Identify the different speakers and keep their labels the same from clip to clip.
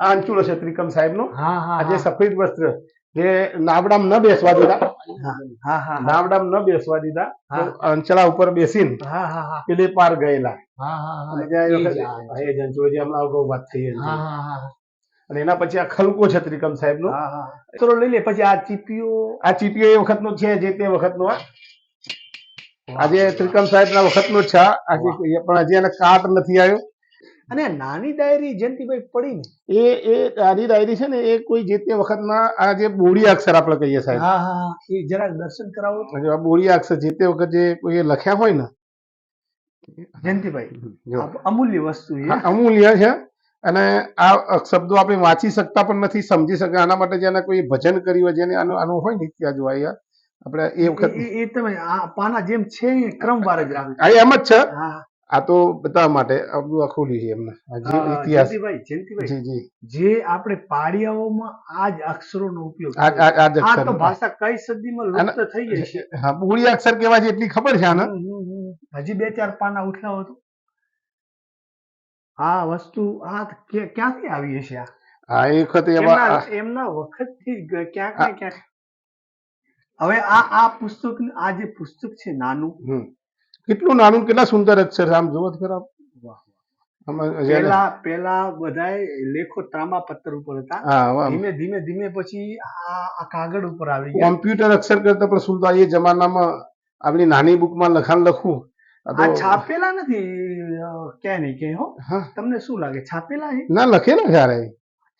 Speaker 1: આ અંચુલો છે ત્રિકમ સાહેબનો. આ જે સફેદ વસ્ત્ર. જે નાવડામ ન બેસવા દીધા. નાવડામ ન બેસવા દીધા. અંચલા ઉપર બેસીને પેલે પાર ગયેલા. અને વખતે- વાત થઈ એના પછી આ ખલકો છે ત્રિકમ
Speaker 2: સાહેબ નો ચલો લઈ લે પછી આ ચીપીઓ
Speaker 1: આ ચીપીઓ એ વખત નો છે જે તે વખત નો આજે ત્રિકમ સાહેબ ના વખતનો નો છે. આજે પણ હજી એને કાટ નથી આવ્યો.
Speaker 2: અને નાની ડાયરી જયંતિભાઈ પડી ને?
Speaker 1: એ એ નાની ડાયરી છે ને એ કોઈ જે તે વખતના આ જે બોડી અક્ષર આપણે કહીએ સાહેબ.
Speaker 2: હા હા એ જરાક દર્શન કરાવો.
Speaker 1: આ બોડી અક્ષર જે તે વખત જે કોઈ લખ્યા હોય ને.
Speaker 2: જયંતિભાઈ અમૂલ્ય વસ્તુ છે.
Speaker 1: અમૂલ્ય છે. અને આ શબ્દો આપણે વાંચી શકતા પણ નથી સમજી શકતા. આના માટે જેને કોઈ ભજન કર્યું હોય જેને આનું આનું હોય ને ત્યાં જોવા આપણે એ વખત
Speaker 2: એ- તમે આ પાના જેમ છે ક્રમવાર જ રાખજો
Speaker 1: એમ જ છે. આ તો બધા માટે આ બધું આ ખોલ્યું છે એમને. ઇતિહાસ જી જી.
Speaker 2: જે આપણે પાડિયાઓમાં આ જ અક્ષરોનો ઉપયોગ
Speaker 1: આ
Speaker 2: તો ભાષા કઈ સદીમાં લુપ્ત થઈ ગઈ છે?
Speaker 1: હા બોડી અક્ષર કેવા છે એટલી ખબર છે આને.
Speaker 2: હજી બે ચાર પાના ઉઠાવો તો. આ વસ્તુ આ ક્યાંથી આવી હશે આ?
Speaker 1: હા એ વખતે એવા
Speaker 2: એમના એમના વખતથી ક્યાંક ને ક્યાંક. હવે આ આ પુસ્તક આ જે પુસ્તક છે નાનું.
Speaker 1: કેટલું નાનું કેટલા સુંદર અક્ષર આમ જુઓ ખરા.
Speaker 2: પેલા પેલા બધા લેખો તાંબા પત્તર ઉપર હતા. ધીમે ધીમે ધીમે પછી આ કાગળ ઉપર આવી ગયા.
Speaker 1: કોમ્પ્યુટર અક્ષર કરતા પણ સુંદર એ જમાનામાં આપણી નાની બુકમાં લખાણ લખવું આ
Speaker 2: છાપેલા નથી કે નહીં કે હો.
Speaker 1: હા.
Speaker 2: તમને શું લાગે છાપેલા છે?
Speaker 1: ના લખેલા જ્યારે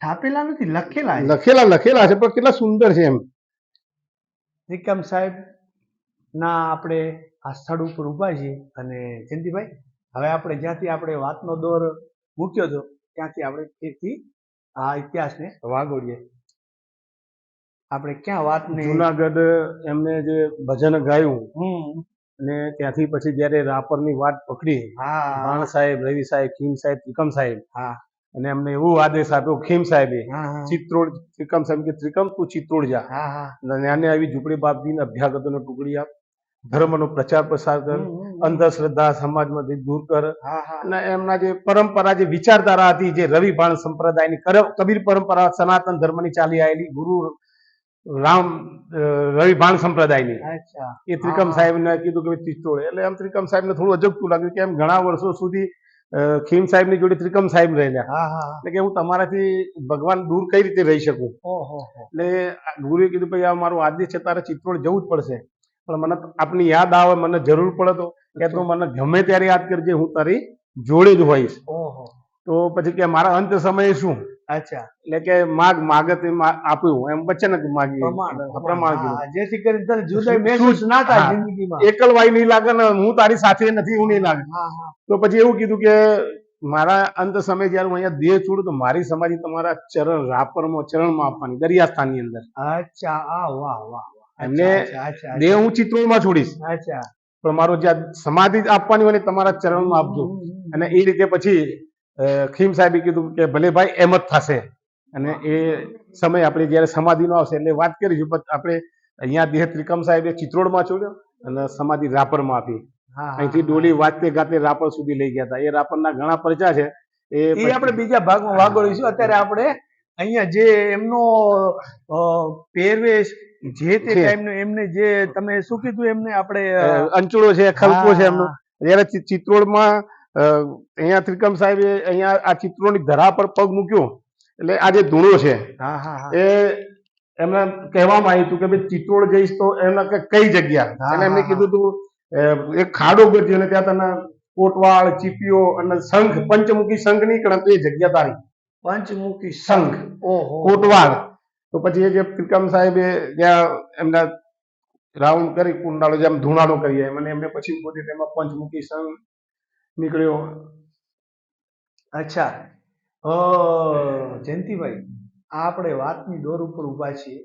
Speaker 2: છાપેલા નથી લખેલા
Speaker 1: લખેલા લખેલા છે પણ કેટલા સુંદર છે એમ.
Speaker 2: નિકમ સાહેબ ના આપણે આ સ્થળ ઉપર ઊભા છીએ અને જયંતિભાઈ હવે આપણે જ્યાંથી આપણે વાતનો દોર મૂક્યો હતો ત્યાંથી આપણે ફરીથી આ ઇતિહાસને વાગોડીએ આપણે ક્યાં વાતને
Speaker 1: જુનાગઢ એમને જે ભજન ગાયું અને ત્યાંથી પછી જ્યારે રાપરની વાત પકડી
Speaker 2: હા.
Speaker 1: ભાણ સાહેબ રવિ સાહેબ ખીમ સાહેબ ત્રિકમ સાહેબ
Speaker 2: હા.
Speaker 1: અને એમને એવો આદેશ આપ્યો ખીમ સાહેબે ચિત્રોડ ત્રિકમ સાહેબ કે ત્રિકમ તું ચિત્રોડ જા.
Speaker 2: હા હા.
Speaker 1: અને આને આવી ઝૂંપડી બાપજીને અભ્યાગતોને ટુકડી આપ. ધર્મનો પ્રચાર પ્રસાર કર. અંધશ્રદ્ધા સમાજમાંથી દૂર કર. અને એમના જે પરંપરા જે વિચારધારા હતી જે રવિ ભાણ સંપ્રદાયની કબીર પરંપરા સનાતન ધર્મની ચાલી આવેલી ગુરુ રામ રવિ ભાણ સંપ્રદાયની. એ ત્રિકમ
Speaker 2: સાહેબ
Speaker 1: સાહેબને કીધું કે ચિત્તોડ એટલે આમ ત્રિકમ સાહેબને થોડું અજગતું લાગ્યું કે એમ ઘણા વર્ષો સુધી ખીમ ખીમ સાહેબની જોડે ત્રિકમ સાહેબ રહેલા. એટલે કે હું તમારાથી ભગવાન દૂર કઈ રીતે રહી શકું? એટલે ગુરુએ કીધું ભાઈ આ મારું આદેશ છે તારે ચિત્તોડ જવું જ પડશે. પણ મને આપની યાદ આવે મને જરૂર પડે તો કે તું મને ગમે ત્યારે યાદ કરજે હું તારી જોડે જ હોઈશ. તો પછી કે મારા અંત સમયે શું?
Speaker 2: અચ્છા.
Speaker 1: એટલે કે માગ માગત આપ્યું એમ વચન જ માગી
Speaker 2: પ્રમાણ જેથી કરીને તને જુદાઈ મહેસૂસ ના થાય જિંદગીમાં.
Speaker 1: એકલવાય નહીં લાગે ને હું તારી સાથે નથી હું નહીં લાગે. તો પછી એવું કીધું કે મારા અંત સમય જયારે હું અહીંયા દેહ છોડું તો મારી સમાધિ તમારા ચરણ રાપરમાં ચરણમાં આપવાની દરિયાસ્થાનની અંદર.
Speaker 2: અચ્છા આ વાહ વાહ.
Speaker 1: એમને દેહ હું ચિત્રોડમાં છોડીશ. પણ મારો જે સમાધિ આપવાની હોય તમારા ચરણમાં આપજો. અને એ રીતે પછી ખીમ સાહેબે કીધું કે ભલે ભાઈ એમ જ થશે. અને એ સમય આપણે જ્યારે સમાધિનો આવશે એટલે વાત કરીશું પણ આપણે અહીંયા દેહ ત્રિકમ સાહેબે ચિત્રોડમાં છોડ્યો અને સમાધિ રાપરમાં આપી. અહીંથી ડોલી વાતે ગાતે રાપર સુધી લઈ ગયા હતા. એ રાપરના ઘણા પરચા છે. એ
Speaker 2: એ આપણે બીજા ભાગમાં વાગોળીશું. અત્યારે આપણે અહીંયા જે એમનો પહેરવેશ જે તે. ટાઈમનો એમને જે તમે શું કીધું એમને આપણે
Speaker 1: અ,
Speaker 2: અ,
Speaker 1: છે ખલકો છે એમનો. જ્યારે ચિત્રોડમાં અહીંયા ત્રિકમ સાહેબે અહીંયા આ ચિત્રોડની ધરા પર પગ મૂક્યો એટલે આ જે ધૂણો છે એ એમને કહેવામાં આવ્યું હતું કે ભાઈ ચિત્રોડ જઈશ તો એમને કઈ જગ્યા? અને એમને કીધું હતું એક ખાડો ગોત્યો અને ત્યાં તને કોટવાળ ચીપીઓ અને શંખ પંચમુખી શંખ નીકળે તો એ જગ્યા તારી.
Speaker 2: પંચમુખી
Speaker 1: શંખ.
Speaker 2: ઓહો.
Speaker 1: કોટવાળ. તો પછી એ જે પ્રિકમ સાહેબે ત્યાં એમના રાઉન્ડ કરી કુંડાળો જેમ ધૂણાળો કરીએ એમ અને એમને પછી પોતે તેમાં પંચમુખી સંઘ નીકળ્યો.
Speaker 2: અચ્છા. અ જયંતિભાઈ આ આપણે વાતની દોર ઉપર ઊભા છીએ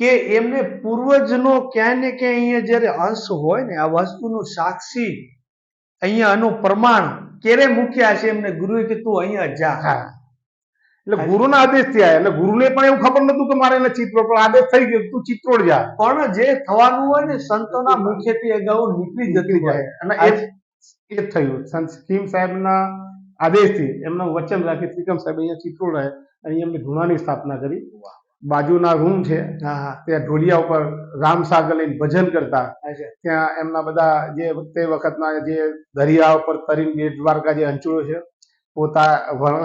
Speaker 2: કે એમને પૂર્વજનો ક્યાંય ને ક્યાંય અહીંયા જ્યારે અંશ હોય ને આ વસ્તુનું સાક્ષી અહીંયા આનું પ્રમાણ ક્યારે મૂક્યા છે એમને ગુરુએ કે તું અહીંયા જા.
Speaker 1: એટલે ગુરુના આદેશ થયા. એટલે ગુરુને પણ એવું ખબર નતું કે મારે એને ચિત્રો પણ આદેશ થઈ ગયો તું ચિત્રોડ જા.
Speaker 2: પણ જે થવાનું હોય ને સંતોના મુખેથી અગાઉ નીકળી જતી હોય.
Speaker 1: અને એ એ થયું. સંત સ્કીમ સાહેબના આદેશથી એમનું વચન રાખી ત્રિકમ સાહેબ અહીંયા ચિત્રોડ રહે. અહીં એમની ધૂણાની સ્થાપના કરી. બાજુના રૂમ છે. ત્યાં ઢોલિયા ઉપર રામ સાગર લઈને ભજન કરતા. ત્યાં એમના બધા જે તે વખતના જે દરિયા ઉપર તરીન દ્વારકા જે અંચળો છે પોતા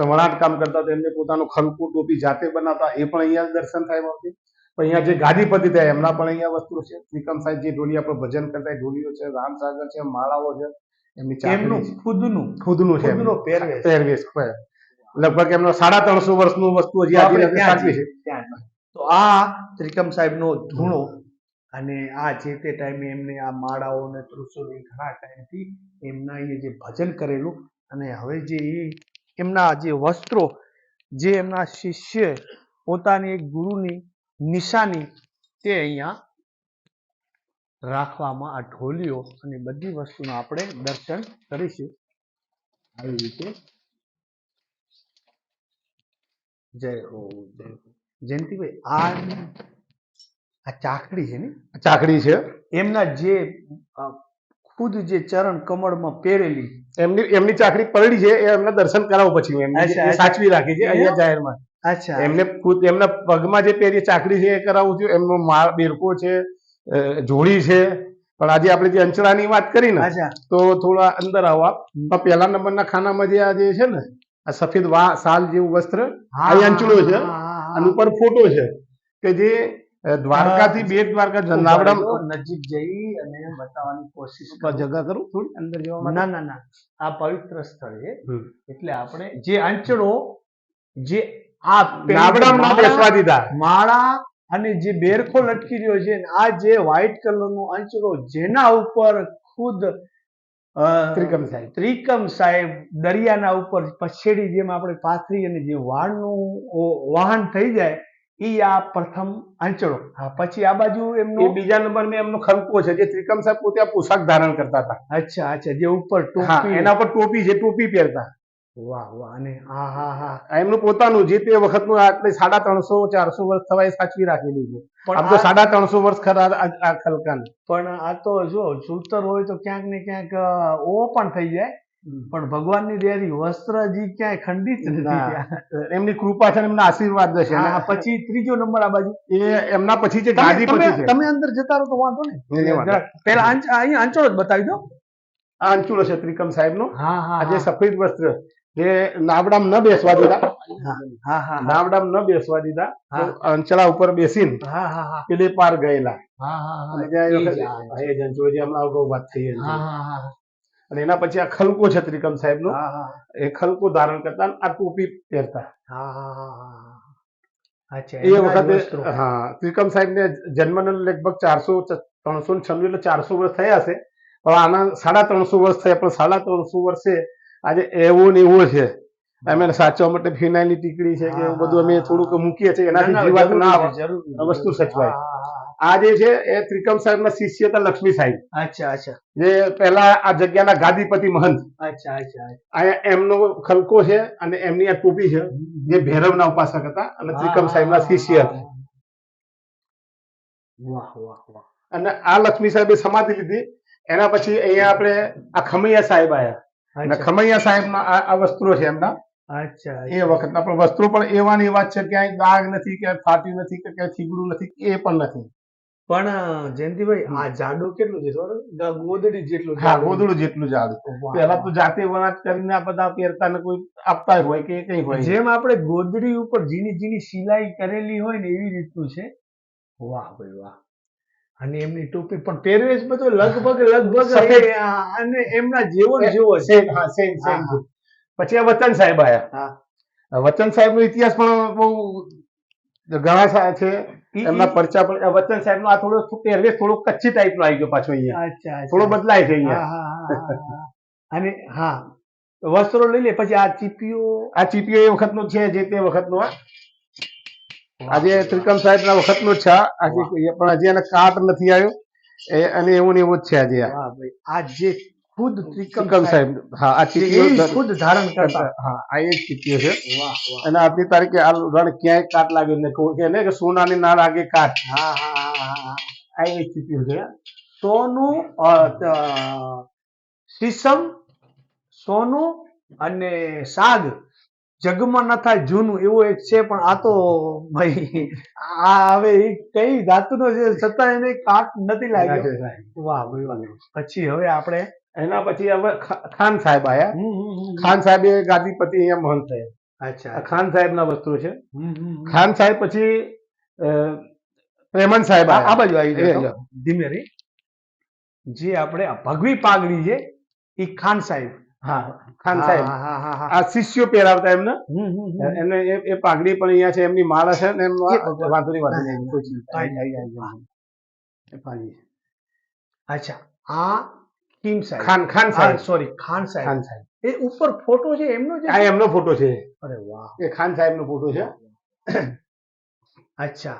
Speaker 1: વણાટ કામ કરતા તો એમને પોતાનું ખલકું ટોપી જાતે બનાવતા એ પણ અહીંયા દર્શન થાય આવતી પણ અહીંયા જે ગાદીપતિ થયા એમના પણ અહીંયા વસ્તુ છે ત્રિકમ સાહેબ જે ઢોલિયા પર ભજન કરતા એ ઢોલિયો છે રામ સાગર છે માળાઓ છે એમની
Speaker 2: એમનું ખુદનું
Speaker 1: ખુદનું છે એમનું.
Speaker 2: પહેરવેશ.
Speaker 1: પહેરવેશ લગભગ એમનો સાડા ત્રણસો વર્ષનું વસ્તુ હજી સાચવી છે.
Speaker 2: તો આ ત્રિકમ સાહેબનો ધૂણો અને આ જે તે ટાઈમે એમને આ માળાઓ ને ત્રિશુળી ઘણા ટાઈમથી એમના એ જે ભજન કરેલું અને હવે જે એમના જે વસ્ત્રો જે એમના શિષ્ય પોતાની એક ગુરુની નિશાની તે અહીંયા રાખવામાં આ ઢોલીઓ અને બધી વસ્તુનું આપણે દર્શન કરીશું. આવી રીતે. જય હો જય હો. જયંતિભાઈ આ આ ચાકડી છે ને?
Speaker 1: ચાકડી છે.
Speaker 2: એમના જે ખુદ જે ચરણ કમળમાં પહેરેલી
Speaker 1: એમની એમની ચાકડી પલડી છે એ એમને દર્શન કરાવો પછી એમને. સાચવી રાખી છે અહીંયા જાહેરમાં.
Speaker 2: અચ્છા.
Speaker 1: એમને ખુદ એમના પગમાં જે પહેરી ચાકડી છે એ કરાવું છું એમનો માળ બેરકો છે જોડી છે. પણ આજે આપણે જે અંચળાની વાત કરી ને તો થોડા અંદર આવો આપ. પેલા પહેલા નંબરના ખાનામાં જે આ જે છે ને આ સફેદ વા સાલ જેવું વસ્ત્ર અહીં અંચળો છે. અને ઉપર ફોટો છે કે જે દ્વારકાથી બેટ દ્વારકા નાવડા
Speaker 2: નજીક જઈ અને બતાવવાની કોશિશ કરો.
Speaker 1: જગા કરું થોડી અંદર જવા
Speaker 2: ના ના ના. આ પવિત્ર સ્થળ છે એટલે આપણે જે આંચળો જે આ
Speaker 1: નાવડામાં બેસવા દીધા.
Speaker 2: માળા અને જે બેરખો લટકી રહ્યો છે આ જે વ્હાઈટ કલરનો આંચળો જેના ઉપર ખુદ
Speaker 1: ત્રિકમ સાહેબ.
Speaker 2: ત્રિકમ સાહેબ દરિયાના ઉપર પછેડી જેમ આપણે પાથરી અને જે વાળનું ઓ- વાહન થઈ જાય ઈ આ પ્રથમ આંચળો. હા પછી આ બાજુ એમનો
Speaker 1: બીજા નંબર મેં એમનો ખલકો છે જે ત્રિકમ સાહેબ પોતે આ પોશાક ધારણ કરતા હતા.
Speaker 2: અચ્છા અચ્છા જે ઉપર ટોપી
Speaker 1: એના પર ટોપી છે ટોપી પહેરતા.
Speaker 2: વાહ વાહ અને હા હા હા.
Speaker 1: એમનું પોતાનું જે તે વખતનું આટલે સાડા ત્રણસો ચારસો વર્ષ થવા એ સાચવી રાખેલું છે.
Speaker 2: પણ
Speaker 1: તો સાડા ત્રણસો વર્ષ ખરા આ આ
Speaker 2: પણ આ તો જો સૂતર હોય તો ક્યાંક ને ક્યાંક ઓ પણ થઈ જાય. પણ ભગવાનની દેરી વસ્ત્ર હજી ક્યાંય ખંડિત નથી
Speaker 1: એમની કૃપા છે એમના આશીર્વાદ છે
Speaker 2: પછી ત્રીજો નંબર આ બાજુ.
Speaker 1: એ એમના પછી જે
Speaker 2: તમે-
Speaker 1: પછી
Speaker 2: તમે અંદર જતા રહો તો વાંધો નહીં. પેલા અહીં અહીંયા જ બતાવી દો.
Speaker 1: આ અંચુલો છે ત્રિકમ સાહેબ નો
Speaker 2: હા હા
Speaker 1: જે સફેદ વસ્ત્ર જે નાવડામ ન બેસવા દીધા. નાવડામ ન બેસવા દીધા. અંચળા ઉપર બેસીને
Speaker 2: હા હા હા.
Speaker 1: પેલે પાર ગયેલા. વાત થઈ
Speaker 2: હા હા હા.
Speaker 1: અને એના પછી આ ખલકો છે ત્રિકમ સાહેબ નો
Speaker 2: હા હા.
Speaker 1: એ ખલકો ધારણ કરતા આ ટોપી પહેરતા. એ વખતે હા ત્રિકમ સાહેબ ને જન્મને લગભગ ચારસો ત્રણસો છન્નું એટલે ચારસો વર્ષ થયા હશે. પણ આના સાડા ત્રણસો વર્ષ થયા પણ સાડા ત્રણસો વર્ષે આજે એવો ને એવો છે. અમે સાચવા માટે ફિનાઇલની ટીકડી છે કે એવું બધું અમે થોડુંક મૂકીએ છીએ
Speaker 2: ના,
Speaker 1: એનાથી જીવાત ના આવે. વસ્તુ. સચવાય. આ જે છે એ ત્રિકમ સાહેબના શિષ્ય હતા લક્ષ્મી સાહેબ.
Speaker 2: અચ્છા અચ્છા.
Speaker 1: જે પહેલા આ જગ્યાના ગાદીપતિ મહંત.
Speaker 2: અચ્છા અચ્છા
Speaker 1: અહીંયા એમનો ખલકો છે અને એમની આ ટોપી છે જે ભૈરવના ઉપાસક હતા અને ત્રિકમ સાહેબના શિષ્ય હતા.
Speaker 2: વાહ વાહ વાહ.
Speaker 1: અને આ લક્ષ્મી સાહેબે સમાધિ લીધી. એના પછી અહીંયા આપણે આ ખમૈયા સાહેબ આયા. અને ખમૈયા સાહેબના આ આ વસ્ત્રો છે એમના.
Speaker 2: અચ્છા
Speaker 1: એ વખતના પણ વસ્ત્રો પણ એવાની વાત છે ક્યાંય દાગ નથી કે ફાટ્યું નથી કે ક્યાંય થીગડું નથી એ પણ નથી.
Speaker 2: પણ જયંતિભાઈ આ જાડો કેટલું છે ખબર? ગોદડી જેટલું
Speaker 1: હા ગોદડું જેટલું જાડું. પેલા તો જાતે વણાટ કરીને આ બધા પહેરતા ને કોઈ આપતા હોય કે કઈ હોય.
Speaker 2: જેમ આપણે ગોદડી ઉપર ઝીણી ઝીણી સિલાઈ કરેલી હોય ને એવી રીતનું છે. વાહ ભાઈ વાહ. અને એમની ટોપી પણ પહેરવેશ બધો લગભગ લગભગ અને એમના જેવો જેવો છે.
Speaker 1: હા સેમ સેમ. પછી આ વચન સાહેબ આયા. વચન સાહેબ નો ઇતિહાસ પણ બહુ ઘણા છે એમના પરચા પણ વચન સાહેબ નો આ થોડો પહેરવેશ થોડો કચ્છી ટાઈપ નો આવી ગયો પાછો અહીંયા.
Speaker 2: અચ્છા.
Speaker 1: થોડો બદલાય છે
Speaker 2: હા,
Speaker 1: અહીંયા.
Speaker 2: અને હા વસ્ત્રો લઈ લે પછી આ ચીપીઓ?
Speaker 1: આ ચીપીઓ એ વખતનો છે જે તે વખતનો નો આજે ત્રિકમ સાહેબ ના વખતનો જ છે આ. આજે પણ હજી એને કાટ નથી આવ્યો. અને એવું ને એવું જ છે આજે આ
Speaker 2: જે ખુદ ત્રિકમ
Speaker 1: સાહેબ હા આ દર-
Speaker 2: ખુદ ધારણ કરતા.
Speaker 1: હા આ એ જ છે. અને આજની તારીખે આ રણ ક્યાંય કાટ લાગે ને કે ને કે સોનાની નાળ આગે કાટ.
Speaker 2: હા હા
Speaker 1: આ એ જ છે.
Speaker 2: સોનું શીશમ સોનું અને સાગ. જગમાં ન થાય જૂનું એવું એક છે પણ આ તો ભાઈ આ હવે એ કઈ ધાતુનો છે છતાં એને કાટ નથી લાગ્યો. વાહ ભાઈ વાહ. પછી હવે આપણે
Speaker 1: એના પછી હવે ખાન સાહેબ
Speaker 2: હમ.
Speaker 1: ખાન સાહેબ એ ગાદીપતિ અહીંયા મહંત થયા
Speaker 2: અચ્છા
Speaker 1: ખાન સાહેબ ના વસ્તુ છે. ખાન સાહેબ પછી પ્રેમન સાહેબ
Speaker 2: આ બાજુ આવી ધીમે રે જે આપણે ભગવી પાઘડી છે એ ખાન સાહેબ
Speaker 1: હા ખાન સાહેબ. આ શિષ્યો પહેરાવતા એમને. એમને એ પાઘડી પણ અહીંયા છે એમની માળા છે ને એમનું. વાંધો નહીં વાંધો નહીં.
Speaker 2: અચ્છા આ ખીમ સાહેબ
Speaker 1: ખાન ખાન સાહેબ
Speaker 2: સોરી ખાન સાહેબ
Speaker 1: ખાન સાહેબ
Speaker 2: એ ઉપર ફોટો છે એમનો છે
Speaker 1: આ એમનો ફોટો છે.
Speaker 2: અરે વાહ.
Speaker 1: એ ખાન સાહેબનો ફોટો છે.
Speaker 2: અચ્છા.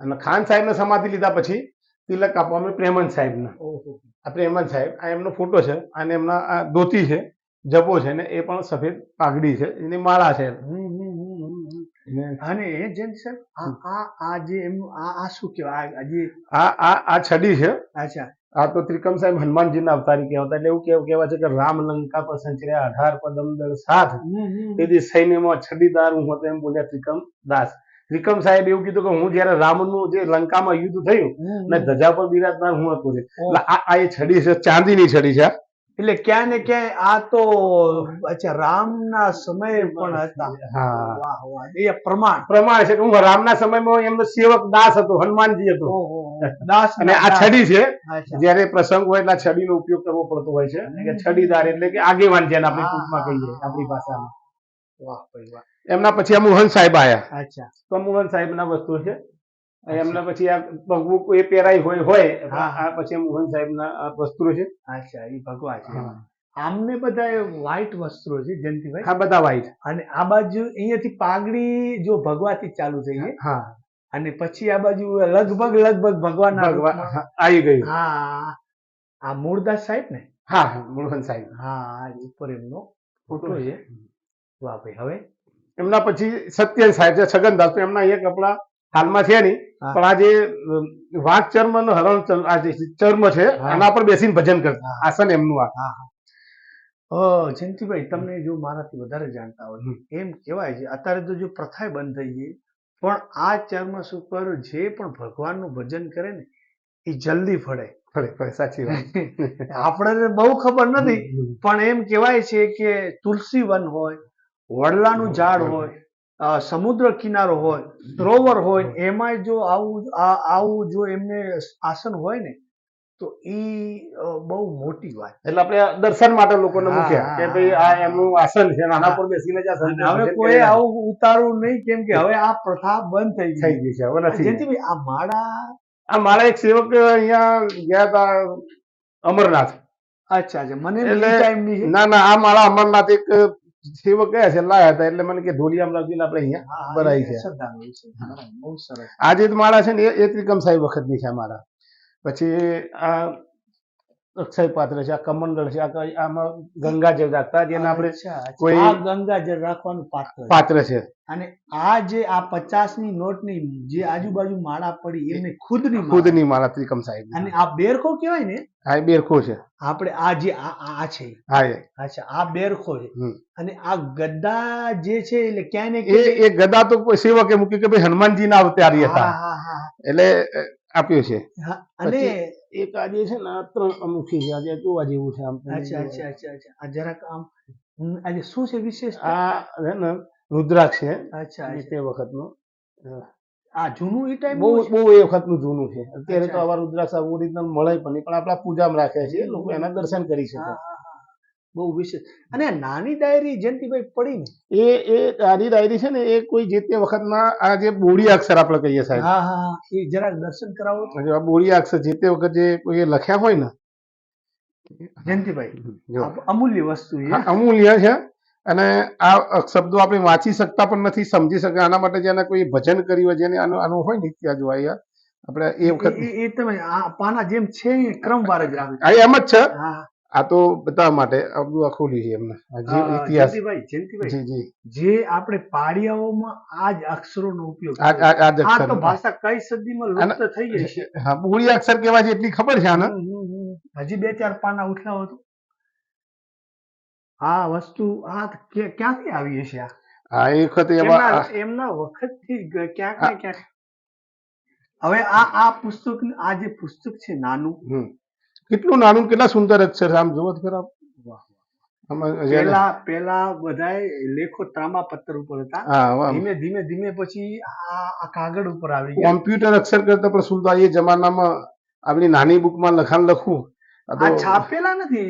Speaker 1: અને ખાન સાહેબ ને સમાધિ લીધા પછી તિલક આપવામાં પ્રેમન સાહેબ ના
Speaker 2: ઓહો.
Speaker 1: આ પ્રેમન સાહેબ આ એમનો ફોટો છે અને એમના આ ધોતી છે જબો છે ને એ પણ સફેદ પાઘડી છે એની માળા છે. અને
Speaker 2: એ જેમ સાહેબ આ આ આ જે એમનું આ આ શું કહેવાય? આ જે
Speaker 1: આ આ આ છડી છે.
Speaker 2: અચ્છા.
Speaker 1: આ તો ત્રિકમ સાહેબ હનુમાનજીના અવતારી કહેવાતા એટલે એવું કેવું કહેવાય છે કે રામ લંકા પર સંચર્યા અઢાર પદમ દળ સાથ. તેથી સૈન્યમાં છડીદાર હું હતો એમ બોલ્યા ત્રિકમ દાસ. ત્રિકમ સાહેબ એવું કીધું કે હું જયારે રામનું જે લંકામાં યુદ્ધ થયું ને ધજા પર બિરાજમાન હું હતો. એટલે આ આ એ છડી છે ચાંદીની છડી છે.
Speaker 2: એટલે ક્યાં ને ક્યાંય આ તો અચ્છા રામના સમય પણ હતા. વાહ વાહ. એ પ્રમાણ.
Speaker 1: પ્રમાણ છે હું રામના સમયમાં એમનો સેવક દાસ હતો હનુમાનજી હતો.
Speaker 2: દાસ
Speaker 1: અને આ છડી છે જયારે પ્રસંગ હોય એટલે છડીનો ઉપયોગ કરવો પડતો હોય છે. કે છડીદાર એટલે કે આગેવાન જેને આપણે ટૂંકમાં કહીએ આપણી ભાષામાં.
Speaker 2: વાહ ભાઈ વાહ.
Speaker 1: એમના પછી આ મોહન સાહેબ આયા.
Speaker 2: અચ્છા.
Speaker 1: તો મોહન સાહેબ ના વસ્તુ છે. એમના પછી આ ભગવું એ પહેરાય હોય હોય. આ પછી આ મોહન સાહેબ ના વસ્ત્રો છે.
Speaker 2: અચ્છા એ ભગવાન છે. આમને બધા વ્હાઈટ વસ્ત્રો છે જયંતિભાઈ?
Speaker 1: હા બધા વ્હાઈટ
Speaker 2: અને આ બાજુ અહીંયાથી પાઘડી જો ભગવાથી ચાલુ થઈ છે
Speaker 1: હા.
Speaker 2: અને પછી આ બાજુ લગભગ લગભગ
Speaker 1: ભગવાન આવી ગયું.
Speaker 2: હા. આ મૂળદાસ સાહેબ ને?
Speaker 1: હા હા, મોહન સાહેબ.
Speaker 2: હા ઉપર એમનો ફોટો છે. વાહ ભાઈ હવે?
Speaker 1: એમના પછી સત્યન સાહેબ છે છગનદાસ. તો એમના અહીંયા કપડા હાલમાં છે નહીં પણ આ જે વાઘ ચર્મ નો હરણ આ જે ચર્મ છે આના પર બેસીને ભજન કરતા આસન એમનું આ.
Speaker 2: જયંતિભાઈ તમને જો મારાથી વધારે જાણતા હોય એમ કહેવાય છે અત્યારે તો જો પ્રથા બંધ થઈ ગઈ પણ આ ચર્મ ઉપર જે પણ ભગવાનનું ભજન કરે ને એ જલ્દી ફળે.
Speaker 1: ફરે ફળે સાચી વાત.
Speaker 2: આપણને બહુ ખબર નથી પણ એમ કહેવાય છે કે તુલસી વન હોય વડલાનું ઝાડ હોય સમુદ્ર કિનારો હોય સરોવર હોય એમાંય જો આવું આવું જો એમને આસન હોય ને તો એ બહુ મોટી વાત
Speaker 1: એટલે આપણે દર્શન માટે લોકોને મૂક્યા કે ભાઈ આ એમનું આસન છે આના પર બેસીને જ આસન
Speaker 2: હવે કોઈ આવું ઉતારવું નહીં કેમ કે હવે આ પ્રથા બંધ થઈ
Speaker 1: થઈ
Speaker 2: ગઈ
Speaker 1: છે હવે નથી.
Speaker 2: જેથી આ માળા
Speaker 1: આ મારા એક સેવક અહીંયા ગયા હતા અમરનાથ.
Speaker 2: અચ્છા અચ્છા મને
Speaker 1: એટલે-
Speaker 2: ની
Speaker 1: ના ના આ મારા અમરનાથ એક સેવક કયા છે લાયા હતા એટલે મને કે ઢોલિયા અમરાવતી આપણે અહીંયા
Speaker 2: એ
Speaker 1: છે.
Speaker 2: આજે સરસ
Speaker 1: માળા છે ને એ ત્રિકમ સાહેબ વખતની છે મારા. પછી આ અક્ષય પાત્ર છે આ કમંડળ છે આમાં ગંગા જળ રાખતા જેને આપણે. કોઈ-
Speaker 2: ગંગા જળ રાખવાનું પાત્ર
Speaker 1: પાત્ર છે.
Speaker 2: અને આ જે આ પચાસની નોટની જે આજુબાજુ માળા પડી એમને ખુદની
Speaker 1: ખુદની માળા ત્રિકમ સાહેબ
Speaker 2: અને આ બેરખો કહેવાય ને?
Speaker 1: હા બેરખો છે.
Speaker 2: આપણે આ જે આ છે.
Speaker 1: હા
Speaker 2: અચ્છા આ બેરખો છે. અને આ ગદ્દા જે છે એટલે ક્યાંય ને
Speaker 1: એ ગદા તો સેવકે મૂકી કે ભાઈ હનુમાનજી ના અવતારી હતા. એટલે આપ્યું છે.
Speaker 2: અને
Speaker 1: એક આ જે છે ને આ ત્રણ અમુખી છે આજે જોવા જેવું છે આમ
Speaker 2: અચ્છા અચ્છા અચ્છા અચ્છા. આ જરાક આમ આજે શું છે વિશેષ
Speaker 1: આ છે ને રુદ્રાક્ષ છે.
Speaker 2: અચ્છા.
Speaker 1: તે વખતનો
Speaker 2: આ જૂનું એ ટાઈમ
Speaker 1: બહુ બહુ એ વખતનું જૂનું છે. અત્યારે તો આવા રુદ્રાક્ષ ઓરિજિનલ મળે પણ પણ આપણા પૂજામાં રાખે છે. લોકો એના દર્શન કરી શકે.
Speaker 2: બહુ વિશેષ અને નાની ડાયરી જયંતિભાઈ પડી ને?
Speaker 1: એ એ નાની ડાયરી છે ને એ કોઈ જે તે વખતના આ જે બોડી અક્ષર આપણે કહીએ સાહેબ.
Speaker 2: હા હા. એ જરાક દર્શન કરાવો.
Speaker 1: આ બોડી અક્ષર જે તે વખત જે કોઈ લખ્યા હોય ને.
Speaker 2: જયંતિભાઈ અમૂલ્ય વસ્તુ છે.
Speaker 1: અમૂલ્ય છે. અને આ શબ્દો આપણે વાંચી શકતા પણ નથી સમજી શકતા. આના માટે જેને કોઈ ભજન કર્યું હોય જેને આનું આનું હોય ને ત્યાં જોવા આપણે એ વખત
Speaker 2: એ- તમે આ પાના જેમ છે ક્રમવાર જ રાખો
Speaker 1: એમ જ છે. આ તો બધા માટે આ બધું આ ખોલ્યું છે એમને. ઇતિહાસ. જી જી.
Speaker 2: જે આપણે પાડિયાઓમાં આ જ અક્ષરોનો ઉપયોગ
Speaker 1: આ જ
Speaker 2: તો
Speaker 1: અક્ષર
Speaker 2: ભાષા કઈ સદીમાં લુપ્ત થઈ ગઈ છે.
Speaker 1: હા બુળી અક્ષર કેવા છે એટલી ખબર છે આને.
Speaker 2: હજી બે ચાર પાના ઉઠાવો તો. આ વસ્તુ આ ક્યાંથી આવી હશે આ?
Speaker 1: હા એ વખતે એવા
Speaker 2: એમના વખત વખતથી ક્યાંક ને ક્યાંક. હવે આ આ પુસ્તક આ જે પુસ્તક છે નાનું.
Speaker 1: કેટલું નાનું કેટલા સુંદર અક્ષર આમ જુઓ ખરા.
Speaker 2: પેલા પેલા બધા લેખો તાંબા પત્ર ઉપર હતા. ધીમે ધીમે ધીમે પછી આ કાગળ ઉપર આવી ગયા.
Speaker 1: કોમ્પ્યુટર અક્ષર કરતા પણ સુંદર એ જમાનામાં આપણી નાની બુકમાં લખાણ લખવું આ
Speaker 2: છાપેલા નથી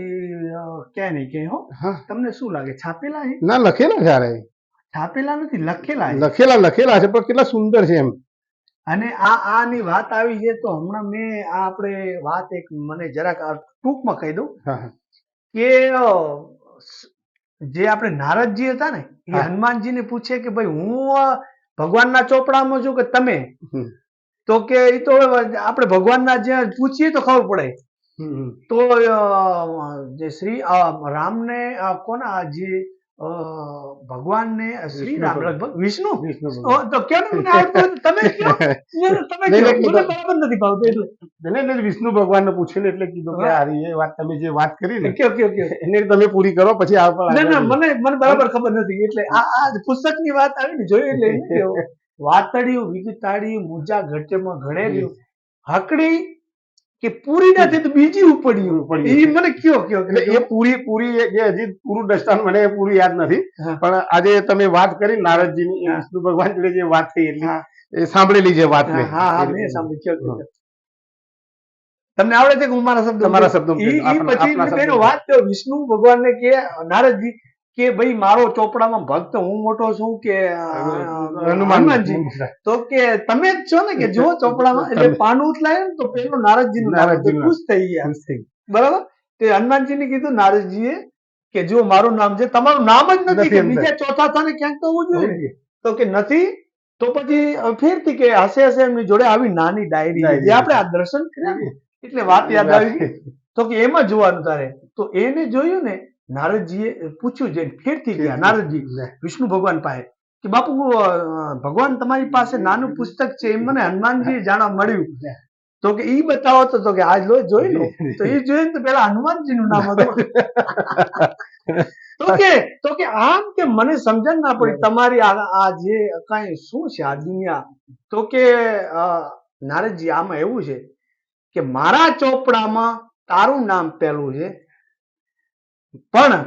Speaker 2: કે નહીં કે હો?
Speaker 1: હા.
Speaker 2: તમને શું લાગે છાપેલા
Speaker 1: ના લખેલા ક્યારે
Speaker 2: છાપેલા નથી લખેલા
Speaker 1: લખેલા લખેલા છે પણ કેટલા સુંદર છે એમ.
Speaker 2: અને આ આની વાત આવી છે તો હમણાં મેં આ આપણે વાત એક મને જરાક ટૂંકમાં કહી દઉં. કે જે આપણે નારદજી હતા ને એ. હનુમાનજીને પૂછે કે ભાઈ હું ભગવાનના ચોપડામાં છું કે તમે તો કે એ તો આપણે ભગવાનના જ્યાં પૂછીએ તો ખબર પડે. તો જે શ્રી રામને કોના જે ભગવાનને શ્રી રામ. લગભગ વિષ્ણુ
Speaker 1: વિષ્ણુ.
Speaker 2: તો કેમ? તમે. બરાબર નથી એટલે
Speaker 1: એટલે એટલે વિષ્ણુ ભગવાનને પૂછેલું એટલે કીધું કે આ વાત તમે જે વાત કરી ને
Speaker 2: કયો
Speaker 1: એને તમે પૂરી કરો પછી આ પણ
Speaker 2: ના ના મને મને બરાબર ખબર નથી એટલે આ આ પુસ્તકની વાત આવી ને જોઈ એટલે. વાતડિયું વિગતાડિયું મુજા ઘટેમાં ઘડેલ્યું હકડી કે પૂરી નથી તો બીજી ઉપડ્યું. એ મને કયો કયો
Speaker 1: એટલે એ પૂરી પૂરી જે હજી પૂરું દ્રષ્ટાંત મને એ પૂરું યાદ નથી. પણ આજે તમે વાત કરી નારદજીની વિષ્ણુ ભગવાન જોડે જે વાત થઈ એટલી એ સાંભળેલી છે વાત
Speaker 2: હા હા મેં સાંભળી. તમને આવડે છે કે હું મારા શબ્દ
Speaker 1: મારા શબ્દ
Speaker 2: પછી વાત વિષ્ણુ ભગવાનને કે નારદજી. કે ભાઈ મારો ચોપડામાં ભક્ત હું મોટો છું કે હનુમાનજી? તો કે તમે જ છો ને કે જો ચોપડામાં એટલે. પાનું ઉથલાય ને તો પેલો નારદજીનું નામ ખુશ થઈ ગયા. બરાબર? તે હનુમાનજીને કીધું નારદજીએ કે જો મારું નામ છે તમારું નામ જ નથી કે બીજા ચોથા સ્થાને ક્યાંક તો હોવું જોઈએ. તો કે નથી તો પછી ફેરથી કે હશે હશે એમની જોડે આવી નાની ડાયરી.
Speaker 1: ડાયરી.
Speaker 2: જે આપણે આ દર્શન કર્યા ને એટલે વાત યાદ આવી. તો કે એમાં જોવાનું તારે. તો એને જોયું ને નારદજીએ પૂછ્યું જઈને ફેરથી ગયા નારદજી વિષ્ણુ ભગવાન પાસે કે બાપુ ભગવાન તમારી પાસે નાનું પુસ્તક છે એમ મને હનુમાનજી જાણવા મળ્યું. તો કે ઈ બતાવો તો તો કે આજ લો જોઈ લો. તો એ જોઈને તો પેલા હનુમાનજી નું નામ હતું. તો કે તો કે આમ કે મને સમજણ ના પડી તમારી આ જે કાંઈ શું છે આ દુનિયા? તો કે નારદજી આમાં એવું છે કે મારા ચોપડામાં તારું નામ પેલું છે પણ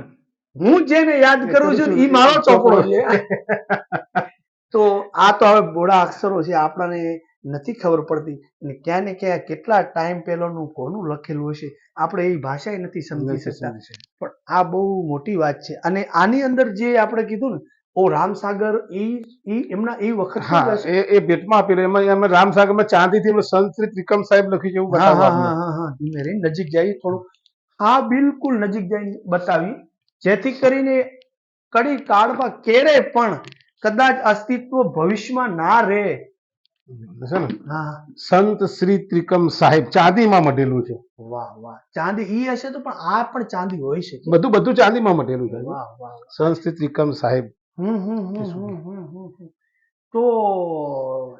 Speaker 2: હું જેને યાદ કરું છું એ મારો ચોપડો છે. તો આ તો હવે બોડા અક્ષરો છે આપણને નથી ખબર પડતી. અને ક્યાં ને ક્યાં કેટલા ટાઈમ પહેલાનું કોનું લખેલું હશે આપણે એ ભાષા નથી સમજી શકતા. પણ આ બહુ મોટી વાત છે. અને આની અંદર જે આપણે કીધું ને ઓ રામસાગર ઈ ઈ એમના એ વખત
Speaker 1: હા એ એ ભેટમાં આપેલું એમાં એમાં રામસાગરમાં ચાંદીથી શ્રી ત્રિકમ સાહેબ લખ્યું છે એવું
Speaker 2: હા હા હા નજીક જાય થોડું. હા બિલકુલ નજીક જઈને બતાવી. જેથી કરીને કડી કાળમાં ક્યારે પણ કદાચ અસ્તિત્વ ભવિષ્યમાં ના રહે.
Speaker 1: છે ને?
Speaker 2: હા.
Speaker 1: સંત શ્રી ત્રિકમ સાહેબ ચાંદીમાં મઢેલું છે.
Speaker 2: વાહ વાહ. ચાંદી ઈ હશે તો પણ આ પણ ચાંદી હોય છે
Speaker 1: બધું બધું ચાંદીમાં મઢેલું છે.
Speaker 2: વાહ વાહ.
Speaker 1: સંત શ્રી ત્રિકમ સાહેબ.
Speaker 2: હમ હમ હમ હમ હમ. તો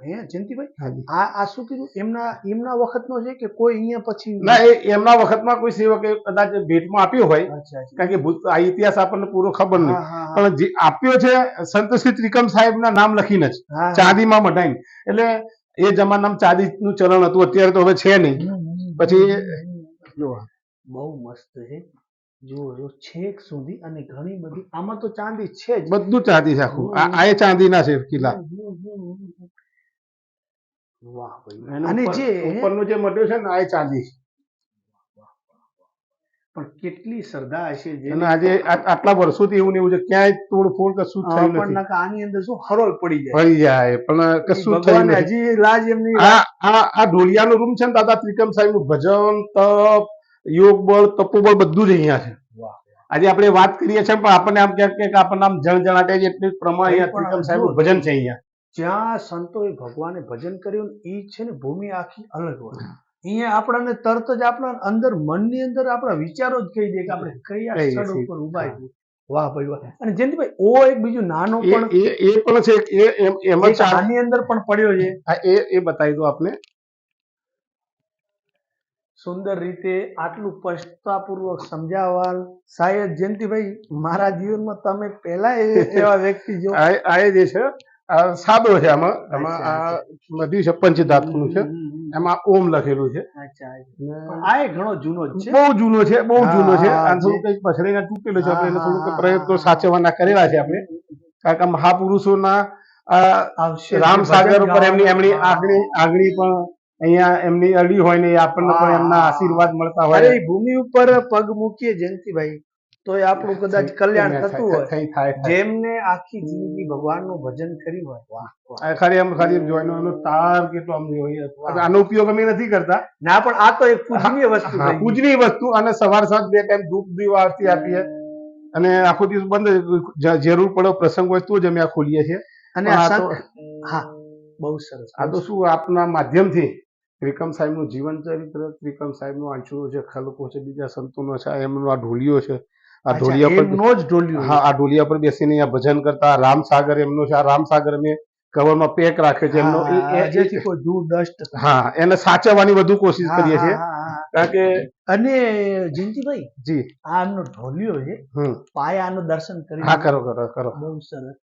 Speaker 2: હે જયંતિભાઈ? આ આ શું કીધું? એમના એમના વખતનો છે કે કોઈ અહીંયા પછી
Speaker 1: ના એ એમના વખતમાં કોઈ સેવકે કદાચ ભેટમાં આપ્યો હોય. કારણ કે આ ઇતિહાસ આપણને પૂરો ખબર નહીં. પણ જે આપ્યો છે સંતશ્રી ત્રિકમ ત્રિકમ સાહેબના નામ લખીને જ. ચાંદીમાં મઢાઈને. એટલે એ જમાનામાં ચાંદીનું ચલણ હતું અત્યારે તો હવે છે નહીં. પછી
Speaker 2: બહુ મસ્ત છે. જુઓ જો છેક સુધી અને ઘણી બધી આમાં તો ચાંદી છે જ.
Speaker 1: બધું ચાંદી છે આખું. આ એ ચાંદીના છે કિલ્લા.
Speaker 2: વાહ ભાઈ
Speaker 1: અને
Speaker 2: જે
Speaker 1: ઉપરનો જે મઢ્યું છે ને આ એ ચાંદી
Speaker 2: પણ કેટલી શ્રદ્ધા હશે જે
Speaker 1: આજે આટલા વર્ષોથી એવું એવું છે ક્યાંય તોડફોડ કશું થયું
Speaker 2: પણ
Speaker 1: નથી
Speaker 2: નકા આની અંદર શું હરોળ પડી જાય?
Speaker 1: પડી જાય પણ કશું થયું નથી.
Speaker 2: હજી લાજ એમની
Speaker 1: આ આ આ ઢોલિયાનો રૂમ છે ને દાદા ત્રિકમ સાહેબનું ભજન તપ યોગ બળ તપોબળ બધું જ અહીંયા છે. આજે આપણે વાત કરીએ છીએ પણ આપણને આમ ક્યાંક ક્યાંક આપણને આમ જણ જણાટે છે એટલે પ્રમાણે અહીંયા
Speaker 2: પણ
Speaker 1: ત્રિકમ સાહેબ ભજન છે અહીંયા.
Speaker 2: જ્યાં સંતોએ ભગવાને ભજન કર્યું એ છે ને ભૂમિ આખી અલગ હોય. અહીંયા આપણને તરત જ આપણા અંદર મનની અંદર આપણા વિચારો જ કહી દે કે આપણે કયા સ્થળ ઉપર ઊભા છીએ. વાહ ભાઈ વાહ. અને જયંતિભાઈ ઓ એક બીજું નાનો પણ
Speaker 1: એ પણ છે એ એમ- એમાં
Speaker 2: આની અંદર પણ પડ્યો છે.
Speaker 1: એ એ બતાવી દો આપને.
Speaker 2: સુંદર રીતે આટલું સ્પષ્ટતાપૂર્વક સમજાવવા સાહેબ જયંતિભાઈ મારા જીવનમાં તમે પહેલા એવા વ્યક્તિ જો
Speaker 1: આ જે છે સાદો છે આમાં. આમાં આ બધું છે પંચધાતુનું છે. એમાં ઓમ લખેલું છે.
Speaker 2: આ એ ઘણો જૂનો છે.
Speaker 1: બહુ જૂનો છે બહુ જૂનો છે.
Speaker 2: હા,
Speaker 1: થોડું કંઈક પછડીને તૂટેલું છે. આપણે થોડુંક પ્રયત્નો સાચવવાના કરેલા છે આપણે. કારણ કે મહાપુરુષોના રામસાગર ઉપર એમની એમની. આગળી આગળી પણ અહીંયા એમની અડી હોય ને આપણને પણ એમના આશીર્વાદ મળતા હોય.
Speaker 2: એ ભૂમિ ઉપર પગ મૂકીએ જયંતિભાઈ તો એ આપણું કદાચ કલ્યાણ થતું હોય. જેમને આખી જિંદગી ભગવાનનું ભજન કર્યું હોય.
Speaker 1: ખરી આમ ખાલી જોઈનો એનો તાર કેટલો આમ હોય. આનો ઉપયોગ અમે નથી કરતા.
Speaker 2: ના પણ આ તો એક પૂજનીય વસ્તુ.
Speaker 1: પૂજનીય વસ્તુ અને સવાર સાંજ બે ટાઈમ ધૂપ દીવા આરતી આપીએ. અને આખો દિવસ બંધ જરૂર પડે પ્રસંગ હોય તો જ અમે આ ખોલીએ છીએ.
Speaker 2: અને હા બહુ સરસ.
Speaker 1: આ તો શું આપના માધ્યમથી ત્રિકમ સાહેબનું જીવન ચરિત્ર ત્રિકમ સાહેબનું વાંચવું છે ખલકો છે બીજા સંતોનો છે એમનો આ ઢોલિયો છે. આ ઢોલિયા પર
Speaker 2: નો જ ઢોલિયો
Speaker 1: હા આ ઢોલિયા પર બેસીને અહીંયા ભજન કરતા રામસાગર એમનો છે આ રામસાગર મેં કવરમાં પેક રાખે છે એમનો
Speaker 2: ધૂળ ડસ્ટ
Speaker 1: હા એને સાચવવાની વધુ કોશિશ કરીએ છીએ. કારણ કે
Speaker 2: અને જયંતિભાઈ
Speaker 1: જી.
Speaker 2: આ એમનો ઢોલિયો છે પાયાનું દર્શન કરી
Speaker 1: હા કરો કરો કરો.
Speaker 2: બહુ સરસ.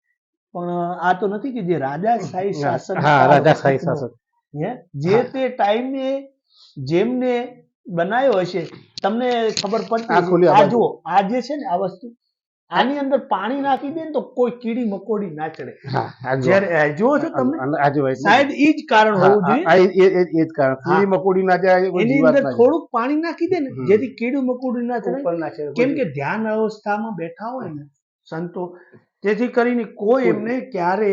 Speaker 2: પણ આ તો નથી કે જે રાજા શાહી શાસન
Speaker 1: હા રાજા શાહી શાસન?
Speaker 2: જે તે ટાઈમે જેમને બનાવ્યો હશે તમને ખબર પડતી
Speaker 1: આ
Speaker 2: જુઓ આ જે છે ને આ વસ્તુ આની અંદર પાણી નાખી દે ને તો કોઈ કીડી મકોડી ના ચડે. જ્યારે જુઓ છો તમે ઈ જ કારણ હોવું જોઈએ.
Speaker 1: એ- એ- એ જ કારણ. કીડી મકોડી ના જાય
Speaker 2: એની અંદર થોડુંક પાણી નાખી દે ને જેથી કીડી મકોડી ના ચડે. કેમ કે ધ્યાન અવસ્થામાં બેઠા હોય ને સંતો જેથી કરીને કોઈ એમને ક્યારે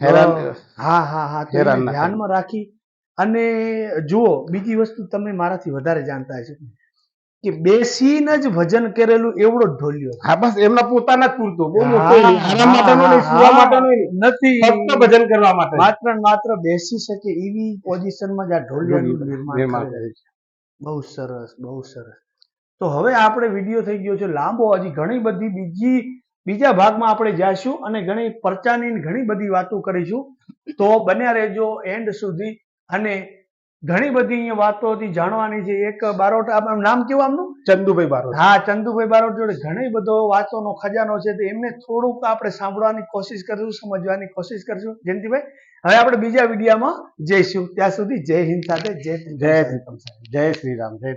Speaker 1: હેરાન
Speaker 2: હા હા હા
Speaker 1: હેરાન
Speaker 2: ધ્યાનમાં રાખી અને જુઓ બીજી વસ્તુ તમે મારાથી વધારે જાણતા હશો કે બેસીને જ ભજન કરેલું એવડો ઢોલ્યો
Speaker 1: હા બસ એમના પોતાના જ પૂરતો બહુ મોટો આરામ માટેનો નહીં, સુવા માટેનો
Speaker 2: નથી.
Speaker 1: ફક્ત ભજન કરવા માટે.
Speaker 2: માત્ર માત્ર બેસી શકે એવી પોઝિશનમાં જ આ ઢોલિયાનું નિર્માણ.
Speaker 1: કરે છે.
Speaker 2: બહુ સરસ બહુ સરસ. તો હવે આપણે વીડિયો થઈ ગયો છે લાંબો હજી ઘણી બધી બીજી બીજા ભાગમાં આપણે જઈશું અને ઘણી પરચાની ઘણી બધી વાતો કરીશું. તો બન્યા રહેજો એન્ડ સુધી. અને ઘણી બધી અહીંયા વાતો હતી જાણવાની છે. એક બારોટ નામ કેવું આમનું?
Speaker 1: ચંદુભાઈ બારોટ.
Speaker 2: હા ચંદુભાઈ બારોટ જોડે ઘણી બધો વાતોનો ખજાનો છે. તો એમને થોડુંક આપણે સાંભળવાની કોશિશ કરીશું સમજવાની કોશિશ કરીશું. જયંતિભાઈ હવે આપણે બીજા વિડીયામાં જઈશું. ત્યાં સુધી જય હિન્દ સાથે જય
Speaker 1: જય જય શ્રી રામ જય